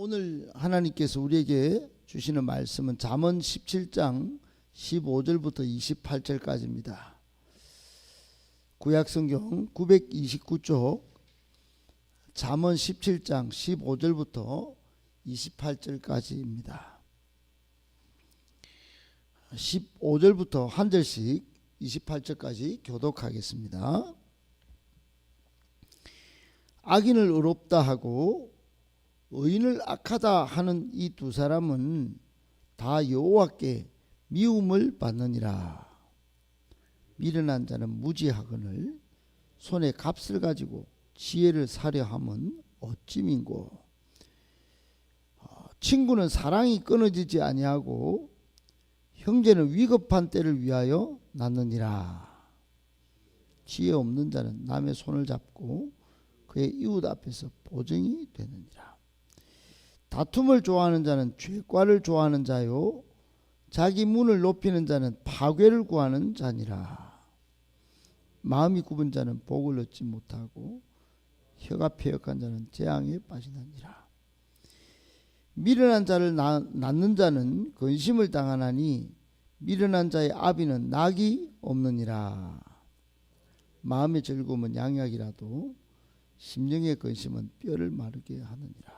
오늘 하나님께서 우리에게 주시는 말씀은 잠언 17장 15절부터 28절까지입니다. 구약 성경 929쪽 잠언 17장 15절부터 28절까지입니다. 15절부터 한 절씩 28절까지 교독하겠습니다. 악인을 의롭다 하고 의인을 악하다 하는 이 두 사람은 다 여호와께 미움을 받느니라. 미련한 자는 무지하거늘 손에 값을 가지고 지혜를 사려 함은 어찌 민고 어, 친구는 사랑이 끊어지지 아니하고 형제는 위급한 때를 위하여 낳느니라. 지혜 없는 자는 남의 손을 잡고 그의 이웃 앞에서 보증이 되느니라. 다툼을 좋아하는 자는 죄과를 좋아하는 자요 자기 문을 높이는 자는 파괴를 구하는 자니라. 마음이 굽은 자는 복을 얻지 못하고 혀가 폐역한 자는 재앙에 빠지느니라. 미련한 자를 낳는 자는 근심을 당하나니 미련한 자의 아비는 낙이 없느니라. 마음의 즐거움은 양약이라도 심령의 근심은 뼈를 마르게 하느니라.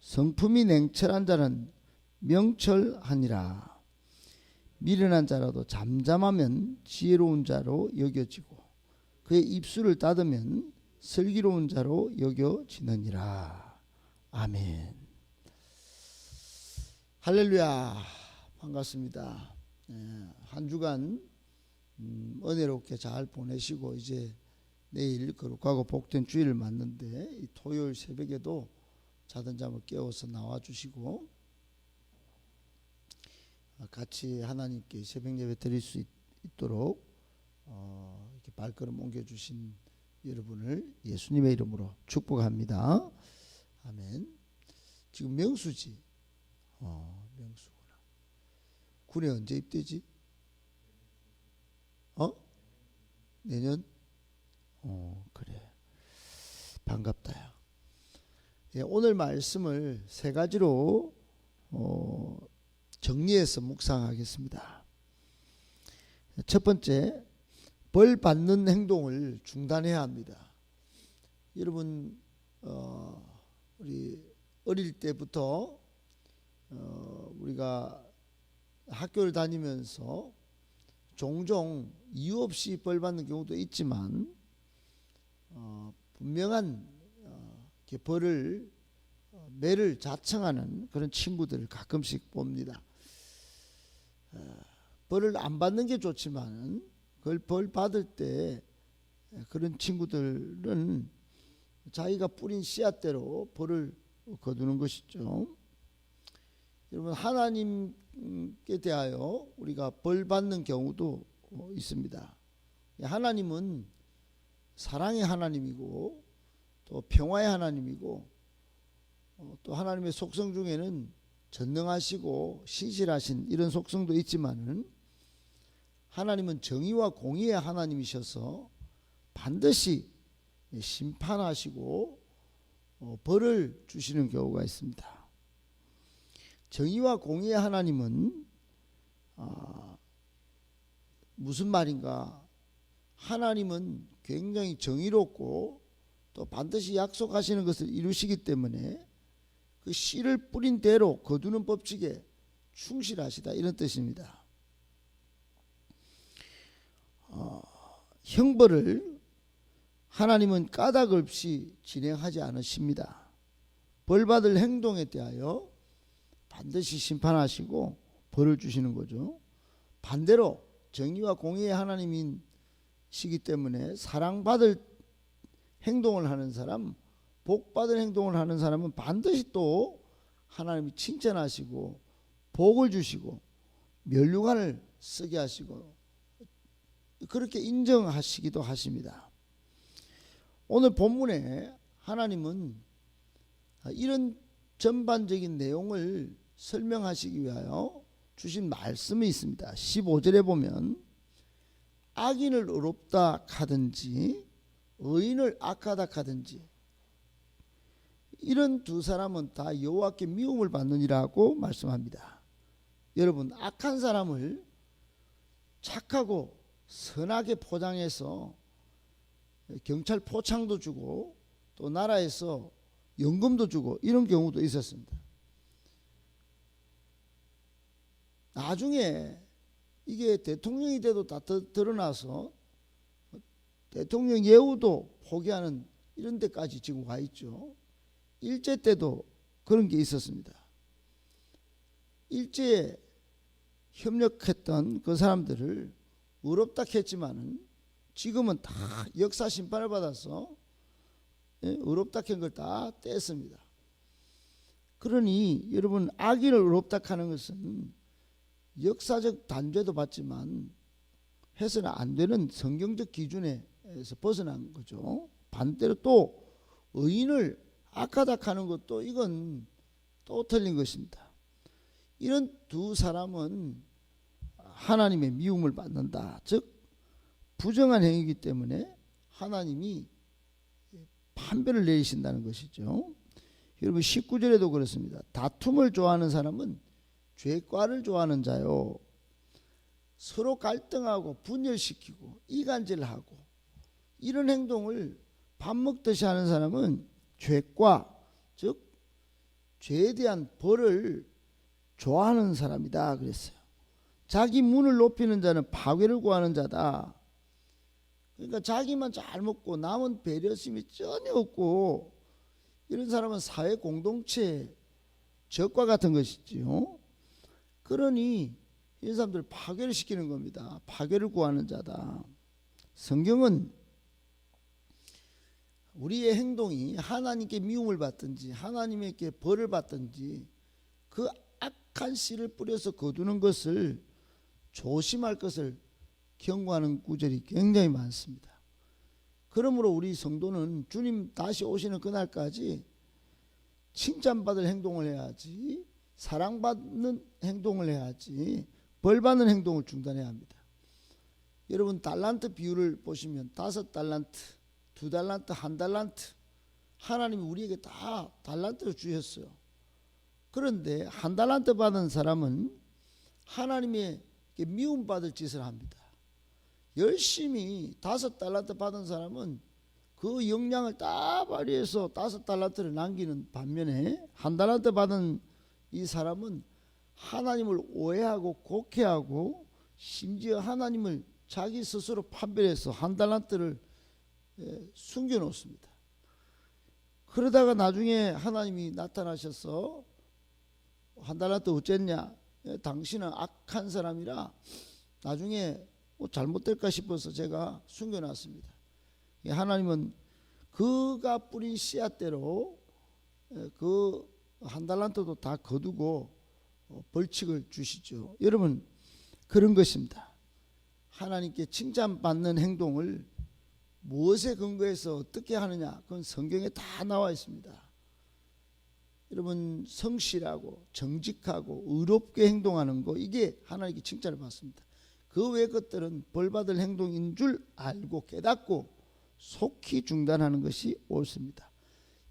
성품이 냉철한 자는 명철하니라. 미련한 자라도 잠잠하면 지혜로운 자로 여겨지고 그의 입술을 닫으면 슬기로운 자로 여겨지느니라. 아멘. 할렐루야. 반갑습니다. 예, 한 주간 음, 은혜롭게 잘 보내시고 이제 내일 거룩하고 복된 주일을 맞는데 토요일 새벽에도 자던 잠을 깨워서 나와 주시고 어, 같이 하나님께 새벽 예배 드릴 수 있, 도록 어, 이렇게 발걸음 옮겨 주신 여러분을 예수님의 이름으로 축복합니다. 아멘. 지금 명수지. 어, 명수구나. 군에 언제 입대지? 어? 내년? 어, 그래. 반갑다요. 예, 오늘 말씀을 세 가지로 어, 정리해서 묵상하겠습니다. 첫 번째, 벌 받는 행동을 중단해야 합니다. 여러분, 어, 우리 어릴 때부터 어, 우리가 학교를 다니면서 종종 이유 없이 벌 받는 경우도 있지만 어, 분명한 벌을 어, 매를 자청하는 그런 친구들을 가끔씩 봅니다. 어, 벌을 안 받는 게 좋지만 그걸 벌 받을 때 그런 친구들은 자기가 뿌린 씨앗대로 벌을 거두는 것이죠. 여러분 하나님께 대하여 우리가 벌 받는 경우도 있습니다. 하나님은 사랑의 하나님이고 또 평화의 하나님이고 어, 또 하나님의 속성 중에는 전능하시고 신실하신 이런 속성도 있지만은 하나님은 정의와 공의의 하나님이셔서 반드시 심판하시고 어, 벌을 주시는 경우가 있습니다. 정의와 공의의 하나님은 아, 무슨 말인가? 하나님은 굉장히 정의롭고 또 반드시 약속하시는 것을 이루시기 때문에 그 씨를 뿌린 대로 거두는 법칙에 충실하시다 이런 뜻입니다. 어, 형벌을 하나님은 까닭 없이 진행하지 않으십니다. 벌받을 행동에 대하여 반드시 심판하시고 벌을 주시는 거죠. 반대로 정의와 공의의 하나님이시기 때문에 사랑받을 행동을 하는 사람 복 받은 행동을 하는 사람은 반드시 또 하나님이 칭찬하시고 복을 주시고 면류관을 쓰게 하시고 그렇게 인정하시기도 하십니다. 오늘 본문에 하나님은 이런 전반적인 내용을 설명하시기 위하여 주신 말씀이 있습니다. 15절에 보면 악인을 의롭다 하든지 의인을 악하다 하든지 이런 두 사람은 다 여호와께 미움을 받느니라고 말씀합니다. 여러분 악한 사람을 착하고 선하게 포장해서 경찰 포창도 주고 또 나라에서 연금도 주고 이런 경우도 있었습니다. 나중에 이게 대통령이 돼도 다 드- 드러나서 대통령 예우도 포기하는 이런 데까지 지금 와 있죠. 일제 때도 그런 게 있었습니다. 일제에 협력했던 그 사람들을 의롭다 했지만은 지금은 다 역사 심판을 받아서 예, 의롭다 한 걸다 뗐습니다. 그러니 여러분 악인을 의롭다 하는 것은 역사적 단죄도 받지만 해서는 안 되는 성경적 기준에 서 벗어난 거죠. 반대로 또 의인을 악하다 하는 것도 이건 또 틀린 것입니다. 이런 두 사람은 하나님의 미움을 받는다. 즉 부정한 행위이기 때문에 하나님이 판별을 내리신다는 것이죠. 여러분 19절에도 그렇습니다. 다툼을 좋아하는 사람은 죄과를 좋아하는 자요. 서로 갈등하고 분열시키고 이간질하고 이런 행동을 밥 먹듯이 하는 사람은 죄과 즉 죄에 대한 벌을 좋아하는 사람이다 그랬어요. 자기 문을 높이는 자는 파괴를 구하는 자다. 그러니까 자기만 잘 먹고 남은 배려심이 전혀 없고 이런 사람은 사회 공동체 적과 같은 것이지요. 그러니 이 사람들 파괴를 시키는 겁니다. 파괴를 구하는 자다. 성경은 우리의 행동이 하나님께 미움을 받든지 하나님에게 벌을 받든지 그 악한 씨를 뿌려서 거두는 것을 조심할 것을 경고하는 구절이 굉장히 많습니다. 그러므로 우리 성도는 주님 다시 오시는 그날까지 칭찬받을 행동을 해야지 사랑받는 행동을 해야지 벌받는 행동을 중단해야 합니다. 여러분 달란트 비율을 보시면 다섯 달란트, 두 달란트, 한 달란트 하나님이 우리에게 다 달란트를 주셨어요. 그런데 한 달란트 받은 사람은 하나님의 미움받을 짓을 합니다. 열심히 다섯 달란트 받은 사람은 그 역량을 다 발휘해서 다섯 달란트를 남기는 반면에 한 달란트 받은 이 사람은 하나님을 오해하고 곡해하고 심지어 하나님을 자기 스스로 판별해서 한 달란트를 예, 숨겨 놓습니다. 그러다가 나중에 하나님이 나타나셔서 한 달란트 어쨌냐? 예, 당신은 악한 사람이라 나중에 뭐 잘못될까 싶어서 제가 숨겨놨습니다. 예, 하나님은 그가 뿌린 씨앗대로 예, 그한 달란트도 다 거두고 어, 벌칙을 주시죠. 여러분 그런 것입니다. 하나님께 칭찬받는 행동을 무엇에 근거해서 어떻게 하느냐? 그건 성경에 다 나와 있습니다. 여러분 성실하고 정직하고 의롭게 행동하는 거 이게 하나님께 칭찬을 받습니다. 그 외 것들은 벌받을 행동인 줄 알고 깨닫고 속히 중단하는 것이 옳습니다.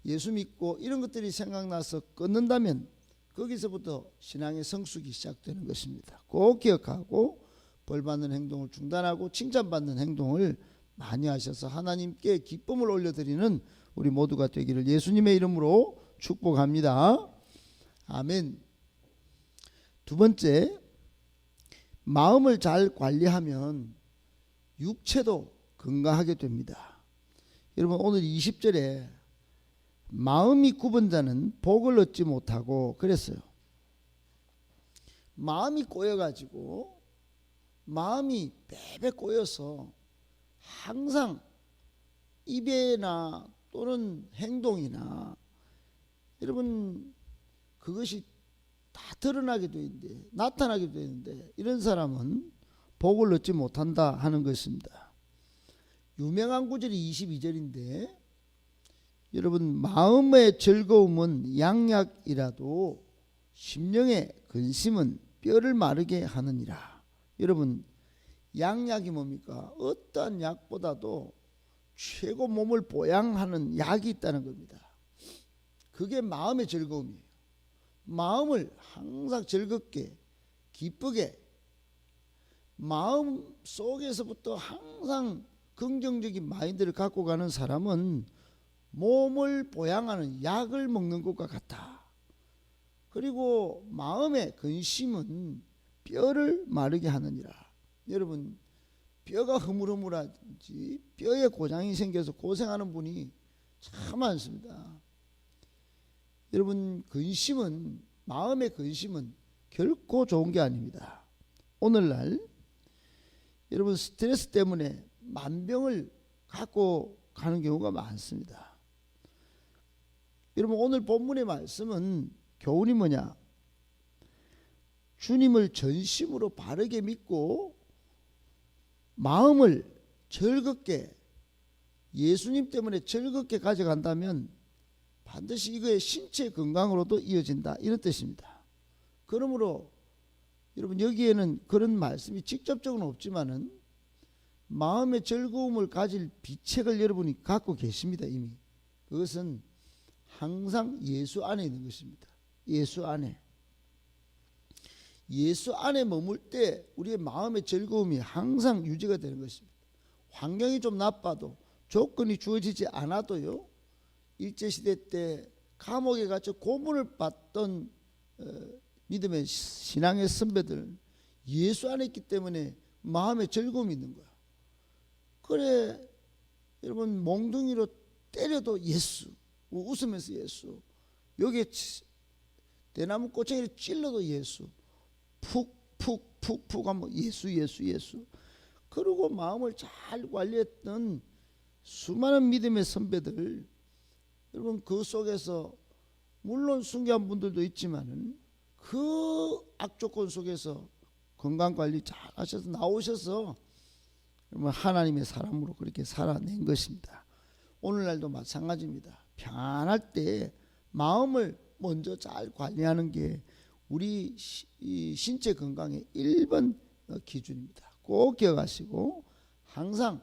예수 믿고 이런 것들이 생각나서 끊는다면 거기서부터 신앙의 성숙이 시작되는 것입니다. 꼭 기억하고 벌받는 행동을 중단하고 칭찬받는 행동을 많이 하셔서 하나님께 기쁨을 올려드리는 우리 모두가 되기를 예수님의 이름으로 축복합니다. 아멘. 두 번째, 마음을 잘 관리하면 육체도 건강하게 됩니다. 여러분 오늘 20절에 마음이 굽은 자는 복을 얻지 못하고 그랬어요. 마음이 꼬여가지고 마음이 베베 꼬여서 항상 입에나 또는 행동이나 여러분 그것이 다 드러나게 되는데 나타나게 되는데 이런 사람은 복을 얻지 못한다 하는 것입니다. 유명한 구절이 22절인데 여러분 마음의 즐거움은 양약이라도 심령의 근심은 뼈를 마르게 하느니라. 여러분 양약이 뭡니까? 어떠한 약보다도 최고 몸을 보양하는 약이 있다는 겁니다. 그게 마음의 즐거움이에요. 마음을 항상 즐겁게 기쁘게 마음 속에서부터 항상 긍정적인 마인드를 갖고 가는 사람은 몸을 보양하는 약을 먹는 것과 같다. 그리고 마음의 근심은 뼈를 마르게 하느니라. 여러분 뼈가 흐물흐물하지 뼈에 고장이 생겨서 고생하는 분이 참 많습니다. 여러분 근심은 마음의 근심은 결코 좋은 게 아닙니다. 오늘날 여러분 스트레스 때문에 만병을 갖고 가는 경우가 많습니다. 여러분 오늘 본문의 말씀은 교훈이 뭐냐? 주님을 전심으로 바르게 믿고 마음을 즐겁게 예수님 때문에 즐겁게 가져간다면 반드시 이거의 신체 건강으로도 이어진다 이런 뜻입니다. 그러므로 여러분 여기에는 그런 말씀이 직접적으로는 없지만은 마음의 즐거움을 가질 비책을 여러분이 갖고 계십니다 이미 그것은 항상 예수 안에 있는 것입니다. 예수 안에 예수 안에 머물 때 우리의 마음의 즐거움이 항상 유지가 되는 것입니다. 환경이 좀 나빠도 조건이 주어지지 않아도요. 일제 시대 때 감옥에 갇혀 고문을 받던 어, 믿음의 신앙의 선배들 예수 안에 있기 때문에 마음에 즐거움이 있는 거야. 그래 여러분 몽둥이로 때려도 예수 웃으면서 예수 여기에 대나무 꼬챙이를 찔러도 예수 푹푹푹푹 하면 예수 예수 예수 그러고 마음을 잘 관리했던 수많은 믿음의 선배들 여러분 그 속에서 물론 순교한 분들도 있지만은 그 악조건 속에서 건강 관리 잘 하셔서 나오셔서 여러분 하나님의 사람으로 그렇게 살아낸 것입니다. 오늘날도 마찬가지입니다. 편안할 때 마음을 먼저 잘 관리하는 게 우리 신체 건강의 1번 기준입니다. 꼭 기억하시고 항상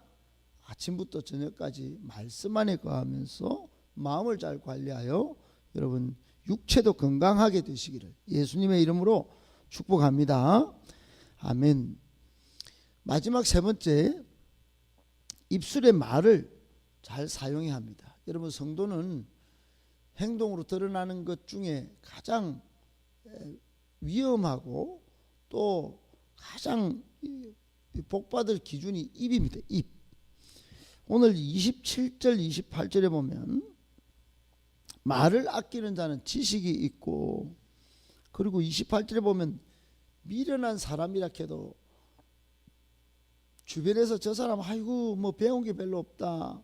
아침부터 저녁까지 말씀 안에 거하면서 마음을 잘 관리하여 여러분 육체도 건강하게 되시기를 예수님의 이름으로 축복합니다. 아멘. 마지막 세 번째 입술의 말을 잘 사용해야 합니다. 여러분 성도는 행동으로 드러나는 것 중에 가장 위험하고 또 가장 복받을 기준이 입입니다. 입. 오늘 27절 28절에 보면 말을 아끼는 자는 지식이 있고 그리고 28절에 보면 미련한 사람이라 해도 주변에서 저 사람 아이고 뭐 배운 게 별로 없다.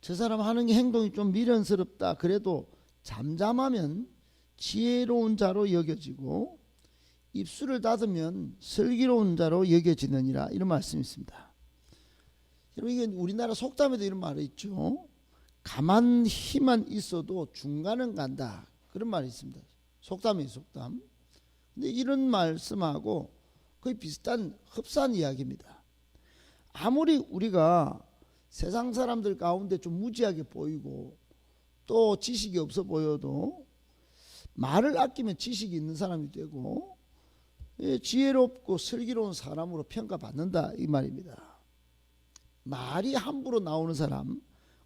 저 사람 하는 게 행동이 좀 미련스럽다. 그래도 잠잠하면 지혜로운 자로 여겨지고 입술을 닫으면 슬기로운 자로 여겨지느니라 이런 말씀이 있습니다. 여러분 이게 우리나라 속담에도 이런 말이 있죠. 가만 히만 있어도 중간은 간다. 그런 말이 있습니다. 속담이 속담. 근데 이런 말씀하고 거의 비슷한 흡사한 이야기입니다. 아무리 우리가 세상 사람들 가운데 좀 무지하게 보이고 또 지식이 없어 보여도 말을 아끼면 지식이 있는 사람이 되고 예, 지혜롭고 슬기로운 사람으로 평가받는다 이 말입니다. 말이 함부로 나오는 사람,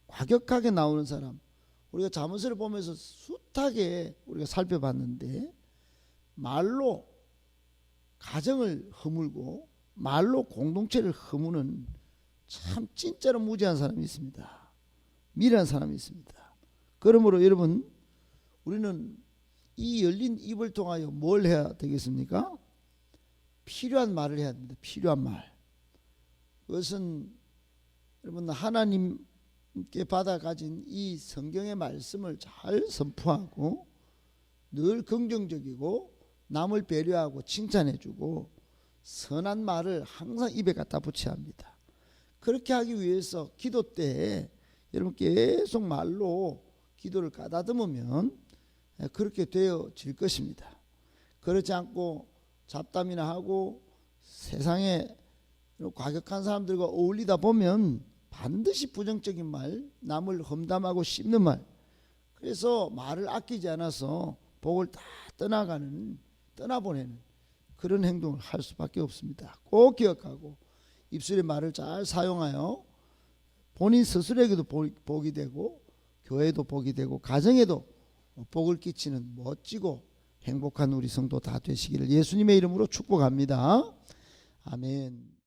과격하게 나오는 사람, 우리가 자문서를 보면서 숱하게 우리가 살펴봤는데 말로 가정을 허물고 말로 공동체를 허무는 참 진짜로 무지한 사람이 있습니다. 미련한 사람이 있습니다. 그러므로 여러분 우리는 이 열린 입을 통하여 뭘 해야 되겠습니까? 필요한 말을 해야 됩니다. 필요한 말. 그것은 여러분 하나님을 함께 받아 가진 이 성경의 말씀을 잘 선포하고 늘 긍정적이고 남을 배려하고 칭찬해주고 선한 말을 항상 입에 갖다 붙여야 합니다. 그렇게 하기 위해서 기도 때 여러분 계속 말로 기도를 가다듬으면 그렇게 되어질 것입니다. 그렇지 않고 잡담이나 하고 세상에 과격한 사람들과 어울리다 보면 반드시 부정적인 말, 남을 험담하고 씹는 말. 그래서 말을 아끼지 않아서 복을 다 떠나가는 떠나보내는 그런 행동을 할 수밖에 없습니다. 꼭 기억하고 입술의 말을 잘 사용하여 본인 스스로에게도 복- 복이 되고 교회도 복이 되고 가정에도 복을 끼치는 멋지고 행복한 우리 성도 다 되시기를 예수님의 이름으로 축복합니다. 아멘.